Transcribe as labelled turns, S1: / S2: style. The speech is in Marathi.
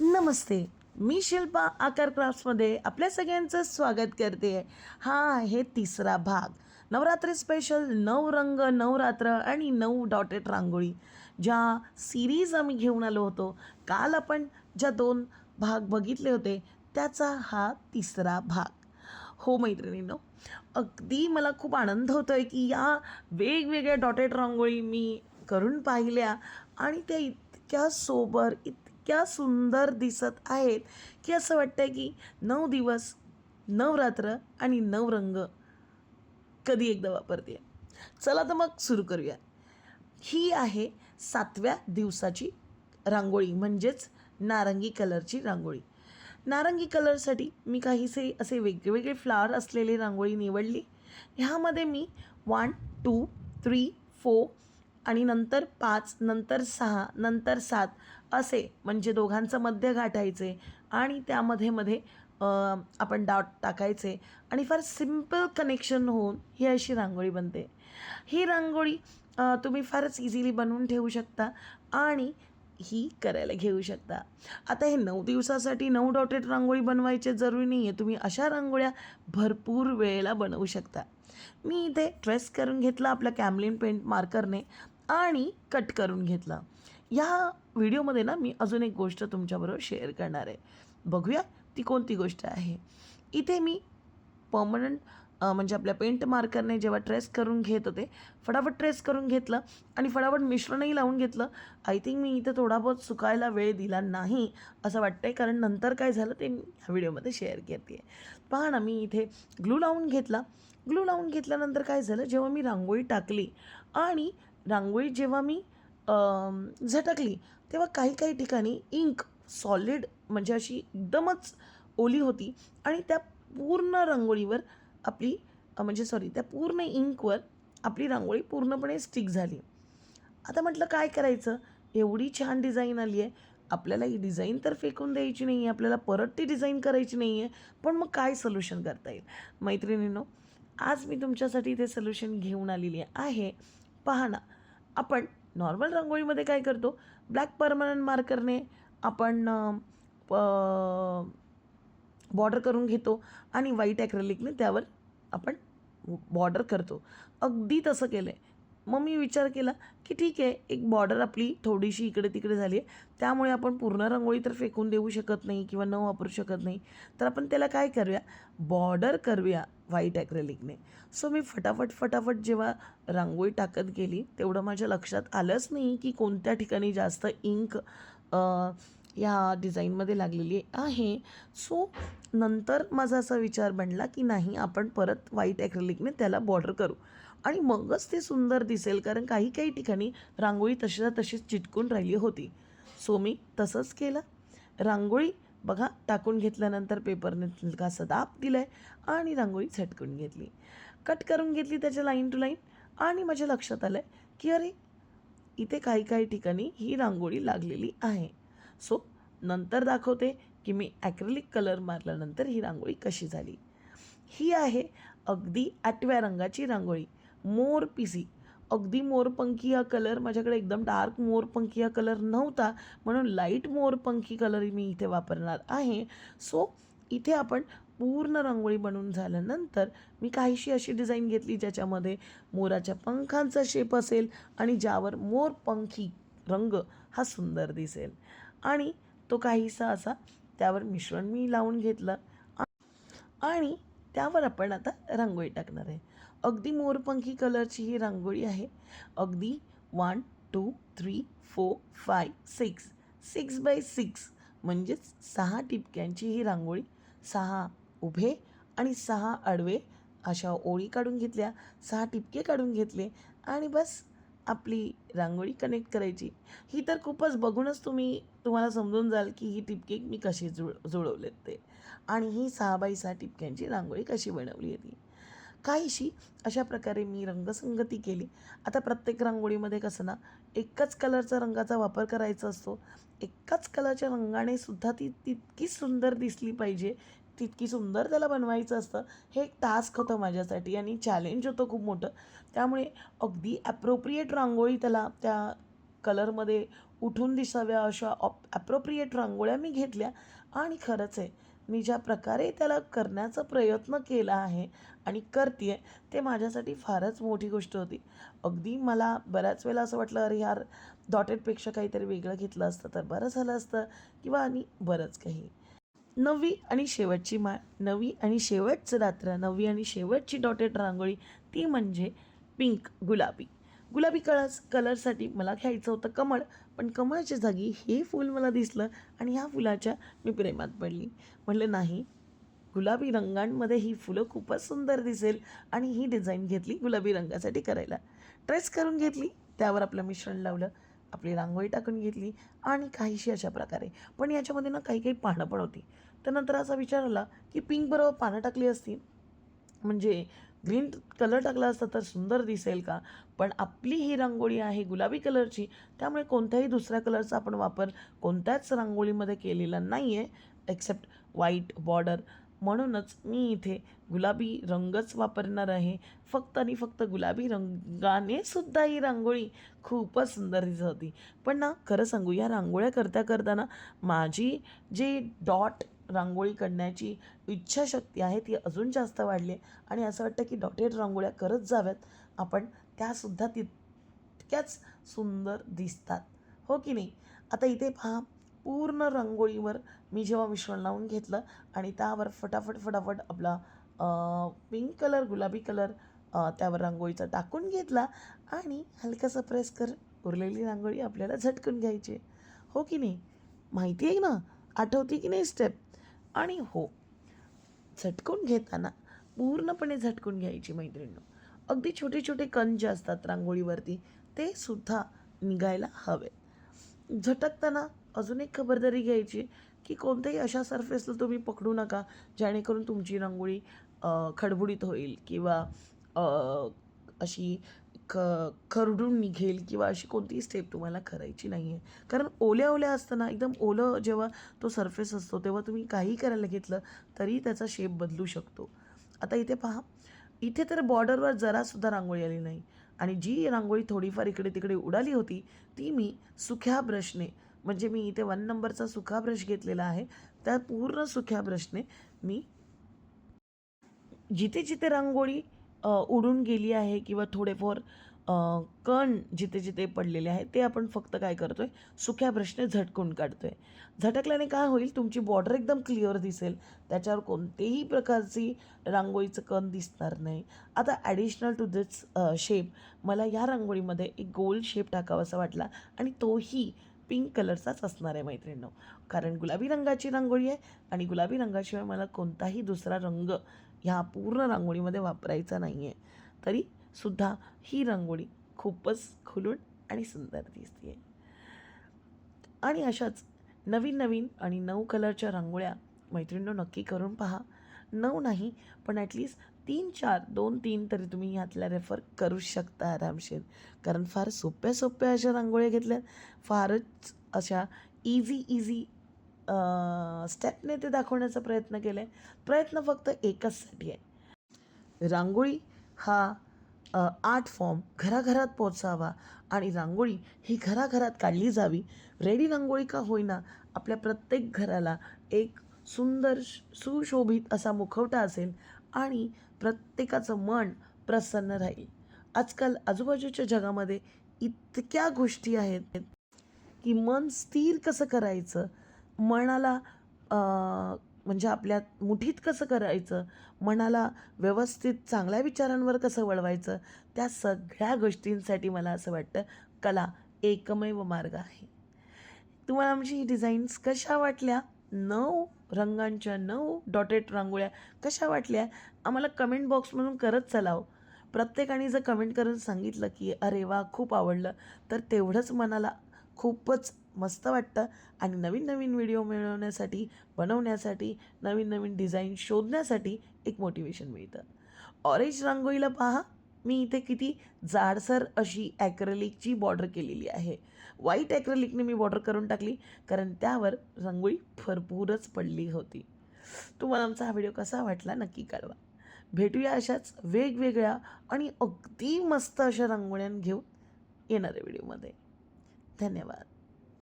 S1: नमस्ते. मी शिल्पा आकार क्राफ्ट्समध्ये आपल्या सगळ्यांचं स्वागत करते. हा आहे तिसरा भाग. नवरात्री स्पेशल नऊ रंग नवरात्र आणि नऊ डॉटेड रांगोळी. ज्या सिरीज आम्ही घेऊन आलो होतो. काल आपण ज्या दोन भाग बघितले होते त्याचा हा तिसरा भाग. हो मैत्रिणींनो अगदी मला खूप आनंद होतो आहे की या वेगवेगळ्या डॉटेड रांगोळी मी करून पाहिल्या आणि त्या इतक्या सोबर इत इतक्या सुंदर दिसत आहेत की असं वाटतं आहे की नऊ दिवस नवरात्र आणि नऊ रंग कधी एकदा वापरते. चला तर मग सुरू करूया. ही आहे सातव्या दिवसाची रांगोळी म्हणजेच नारंगी कलरची रांगोळी. नारंगी कलरसाठी मी काहीसे असे वेगवेगळे फ्लावर असलेली रांगोळी निवडली. ह्यामध्ये मी वन टू थ्री फोर आणि नंतर पाच नंतर सहा नंतर सात असे म्हणजे दोघांचं मध्य गाठायचे आणि त्यामध्ये मध्ये आपण डाट टाकायचे आणि फार सिंपल कनेक्शन होऊन ही अशी रांगोळी बनते. ही रांगोळी तुम्ही फारच इझिली बनवून ठेवू शकता आणि ही करायला घेऊ शकता. आता हे नऊ दिवसासाठी नऊ डॉटेड रांगोळी बनवायचे जरुरी नाही आहे तुम्ही अशा रांगोळ्या भरपूर वेळेला बनवू शकता. मी इथे ट्रेस करून घेतला आपल्या कॅमलिन पेंट मार्करने आणि कट करून घेतला. या व्हिडिओमध्ये ना मी अजून एक गोष्ट तुमच्याबरोबर शेअर करणार आहे. बघूया ती कोणती गोष्ट आहे. इथे मी पर्मनंट म्हणजे आपल्या पेंट मार्करने जेव्हा ट्रेस करून घेत होते फटाफट ट्रेस करून घेतलं आणि फटाफट मिश्रणही लावून घेतलं. आय थिंक मी इथे थोडा बहुत सुकायला वेळ दिला नाही असं वाटतंय कारण नंतर काय झालं ते मी ह्या व्हिडिओमध्ये शेअर करते. पहा ना मी इथे ग्लू लावून घेतला. ग्लू लावून घेतल्यानंतर काय झालं जेव्हा मी रांगोळी टाकली आणि रांगोळी जेव्हा मी झटकली तेव्हा काही काही ठिकाणी इंक सॉलिड म्हणजे अशी एकदमच ओली होती आणि त्या पूर्ण रांगोळीवर आपली म्हणजे सॉरी त्या पूर्ण इंकवर आपली रांगोळी पूर्णपणे स्टिक झाली. आता म्हटलं काय करायचं? एवढी छान डिझाईन आली आहे आपल्याला ही डिझाईन तर फेकून द्यायची नाही आहे आपल्याला परत ती डिझाईन करायची नाही आहे पण मग काय सोल्युशन करता येईल? मैत्रिणींनो आज मी तुमच्यासाठी ते सोल्युशन घेऊन आलेली आहे. पहा ना आपण नॉर्मल रांगोळीमध्ये काय करतो? ब्लॅक परमनंट मार्करने आपण बॉर्डर करून घेतो आणि व्हाईट ॲक्रेलिकने त्यावर आपण बॉर्डर करतो. अगदी तसं केलं आहे मग मी विचार केला की ठीक आहे एक बॉर्डर आपली थोडीशी इकडे तिकडे झाली आहे. त्यामुळे आपण पूर्ण रांगोळी तर फेकून देऊ शकत नाही किंवा न वापरू शकत नाही. तर आपण त्याला काय करूया? बॉर्डर करूया व्हाईट ॲक्रेलिकने सो मी फटाफट फटाफट जेव्हा रांगोळी टाकत गेली तेवढं माझ्या लक्षात आलंच नाही की कोणत्या ठिकाणी जास्त इंक ह्या डिझाईनमध्ये लागलेली आहे. सो नंतर माझा असा विचार बनला की नाही आपण परत व्हाईट ॲक्रेलिकने त्याला बॉर्डर करू. आणि मगच ते सुंदर दिसेल कारण काही काही ठिकाणी रांगोळी तशीच्या तशीच चिटकून राहिली होती. सो मी तसंच केलं. रांगोळी बघा टाकून घेतल्यानंतर पेपरने हलकासा दाब दिला आहे आणि रांगोळी झटकून घेतली. कट करून घेतली त्याच्या लाईन टू लाईन आणि माझ्या लक्षात आलं की अरे इथे काही काही ठिकाणी ही रांगोळी लागलेली आहे. सो नंतर दाखवते की मी ॲक्रेलिक कलर मारल्यानंतर ही रांगोळी कशी झाली. ही आहे अगदी आठव्या रंगाची रांगोळी. मोर पिसी अगदी मोरपंखी हा कलर माझ्याकडे एकदम डार्क मोरपंखी हा कलर नव्हता म्हणून लाइट मोरपंखी कलर मी इथे वापरणार आहे. सो इथे आपण पूर्ण रांगोळी बनवून झाल्यानंतर मी काहीशी अशी डिझाईन घेतली ज्याच्यामध्ये मोराच्या पंखांचा शेप असेल आणि ज्यावर मोरपंखी रंग हा सुंदर दिसेल. आणि तो काहीसा असा त्यावर मिश्रण मी लावून घेतलं. आणि त्यावर आपण आता रांगोळी टाकणार आहे. अगदी मोरपंखी कलरची ही रांगोळी आहे. अगदी one two three four five six six by six म्हणजेच सहा टिपक्यांची ही रांगोळी. सहा उभे आणि सहा आडवे अशा ओळी काढून घेतल्या. सहा टिपके काढून घेतले. आणि बस आपली रांगोळी कनेक्ट करायची ही तर खूपच बघूनच तुम्ही तुम्हाला समजून जाल की ही टिपके मी कशी जुळ जुळवलेत ते. आणि ही सहा बाय सहा टिपक्यांची रांगोळी कशी बनवली होती काहीशी अशा प्रकारे मी रंगसंगती केली. आता प्रत्येक रांगोळीमध्ये कसं ना एकाच कलरचा रंगाचा वापर करायचा असतो. एकाच कलरच्या रंगाने सुद्धा ती तितकी सुंदर दिसली पाहिजे तितकी सुंदर त्याला बनवायचं असतं हे एक टास्क होतं माझ्यासाठी आणि चॅलेंज होतं खूप मोठं. त्यामुळे अगदी ॲप्रोप्रिएट रांगोळी त्याला त्या कलरमध्ये उठून दिसाव्या अशा ऑप ॲप्रोप्रिएट रांगोळ्या मी घेतल्या आणि खरंच आहे मी ज्या प्रकारे त्याला करण्याचा प्रयत्न केला आहे आणि करते ते माझ्यासाठी फारच मोठी गोष्ट होती. अगदी मला बऱ्याच वेळेला असं वाटलं अरे यार डॉटेडपेक्षा काहीतरी वेगळं घेतलं असतं तर बरं झालं असतं किंवा आणि बरंच काही. नववी आणि शेवटची माळ नवी आणि शेवटचं रात्र नववी आणि शेवटची डॉटेड रांगोळी ती म्हणजे पिंक गुलाबी. गुलाबी कळस कलरसाठी मला घ्यायचं होतं कमळ पण कमळच्या जागी हे फूल मला दिसलं आणि ह्या फुलाच्या मी प्रेमात पडली. म्हटलं नाही गुलाबी रंगांमध्ये ही फुलं खूपच सुंदर दिसेल आणि ही डिझाईन घेतली गुलाबी रंगासाठी करायला. ट्रेस करून घेतली त्यावर आपलं मिश्रण लावलं आपली रांगोळी टाकून घेतली आणि काहीशी अशा प्रकारे. पण याच्यामध्ये ना काही काही पानं पण होती. त्यानंतर असा विचार आला की पिंक बरोबर पानं टाकली असती म्हणजे ग्रीन कलर टाकला असता तर सुंदर दिसेल का? पण आपली ही रांगोळी आहे गुलाबी कलरची त्यामुळे कोणत्याही दुसऱ्या कलरचा आपण वापर कोणत्याच रांगोळीमध्ये केलेला नाही आहे एक्सेप्ट व्हाईट बॉर्डर म्हणूनच मी इथे गुलाबी रंगच वापरणार आहे. फक्त आणि फक्त गुलाबी रंगाने सुद्धा ही रांगोळी खूपच सुंदर दिसत होती. पण ना खरं सांगू या रांगोळ्या करता करताना माझी जे डॉट रांगोळी करण्याची इच्छाशक्ती आहे ती अजून जास्त वाढली आहे. आणि असं वाटतं की डॉटेड रांगोळ्या करत जाव्यात. आपण त्यासुद्धा तितक्याच सुंदर दिसतात. हो की नाही? आता इथे पहा पूर्ण रांगोळीवर मी जेव्हा मिश्रण लावून घेतलं आणि त्यावर फटाफट फटाफट आपला पिंक कलर गुलाबी कलर त्यावर रांगोळीचा टाकून घेतला आणि हलकासा प्रेस कर उरलेली रांगोळी आपल्याला झटकून घ्यायची हो की नाही? माहिती आहे ना? आठवते की नाही स्टेप? आणि हो झटकून घेताना पूर्णपणे झटकून घ्यायची मैत्रिणी अगदी छोटे छोटे कण जे असतात रांगोळीवरती ते सुद्धा निघायला हवे झटकताना अजून एक खबरदारी घ्यायची की कोणत्याही अशा सरफेसला तुम्ही पकडू नका जेणेकरून तुमची रांगोळी खडबुडीत होईल किंवा अशी ख खरडून निघेल किंवा अशी कोणतीही स्टेप तुम्हाला करायची नाही आहे कारण ओल्या ओल्या असताना एकदम ओलं जेव्हा तो सरफेस असतो तेव्हा तुम्ही काही करायला घेतलं तरी त्याचा शेप बदलू शकतो. आता इथे पहा. इथे तर बॉर्डरवर जरासुद्धा रांगोळी आली नाही. आणि जी रांगोळी थोडीफार इकडे तिकडे उडाली होती ती मी सुख्या ब्रशने म्हणजे मी इथे वन नंबरचा सुखा ब्रश घेतलेला आहे त्या पूर्ण सुख्या ब्रशने मी जिथे जिथे रांगोळी उडून गेली आहे किंवा थोडेफार कण जिथे जिथे पडलेले आहे ते आपण फक्त काय करतो आहे सुक्या ब्रशने झटकून काढतो आहे झटकल्याने काय होईल तुमची बॉर्डर एकदम क्लिअर दिसेल. त्याच्यावर कोणतेही प्रकारची रांगोळीचं कण दिसणार नाही. आता ॲडिशनल टू दिस शेप मला या रांगोळीमध्ये एक गोल शेप टाकावासा वाटला आणि तोही पिंक कलरचाच असणार आहे मैत्रिणींनो. कारण गुलाबी रंगाची रांगोळी आहे आणि गुलाबी रंगाशिवाय मला कोणताही दुसरा रंग ह्या पूर्ण रांगोळीमध्ये वापरायचा नाही आहे तरी सुद्धा ही रांगोळी खूपच खुलून आणि सुंदर दिसते आणि अशाच नवीन नवीन आणि नऊ कलरच्या रांगोळ्या मैत्रिणींनो नक्की करून पहा. नऊ नाही पण ॲटलिस्ट तीन चार दोन तीन तरी तुम्ही ह्यातल्या रेफर करू शकता आरामशीर. कारण फार सोप्या सोप्या अशा रांगोळ्या घेतल्या फारच अशा इझी इझी स्टेपने ते दाखवण्याचा प्रयत्न केला आहे प्रयत्न फक्त एकचसाठी आहे. रांगोळी हा आर्ट फॉर्म घराघरात पोचावा आणि रांगोळी ही घराघरात काढली जावी. रेडी रांगोळी का होईना आपल्या प्रत्येक घराला एक सुंदर सुशोभित असा मुखवटा असेल आणि प्रत्येकाचं मन प्रसन्न राहील. आजकाल आजूबाजूच्या जगामध्ये इतक्या गोष्टी आहेत की मन स्थिर कसं करायचं? मनाला म्हणजे आपल्या मुठीत कसं करायचं? मनाला व्यवस्थित चांगल्या विचारांवर कसं वळवायचं? त्या सगळ्या गोष्टींसाठी मला असं वाटतं कला एकमेव मार्ग आहे. तुम्हाला आमची ही डिझाईन्स कशा वाटल्या? नऊ रंगांच्या नऊ डॉटेड रांगोळ्या कशा वाटल्या? आम्हाला कमेंट बॉक्समधून करत चलाव हो. प्रत्येकाने जर कमेंट करून सांगितलं की अरे वा खूप आवडलं तर तेवढंच मनाला खूपच मस्त वाटतं. आणि नवीन नवीन व्हिडिओ मिळवण्यासाठी बनवण्यासाठी नवीन नवीन डिझाईन शोधण्यासाठी एक मोटिवेशन मिळतं. ऑरेंज रांगोळीला पहा. मी इथे किती जाडसर अशी ॲक्रेलिकची बॉर्डर केलेली आहे. व्हाईट ॲक्रेलिकने मी बॉर्डर करून टाकली कारण त्यावर रांगोळी भरपूरच पडली होती. तुम्हाला आमचा हा व्हिडिओ कसा वाटला नक्की कळवा. भेटूया अशाच वेगवेगळ्या आणि अगदी मस्त अशा रांगोळ्या घेऊन येणाऱ्या व्हिडिओमध्ये 種は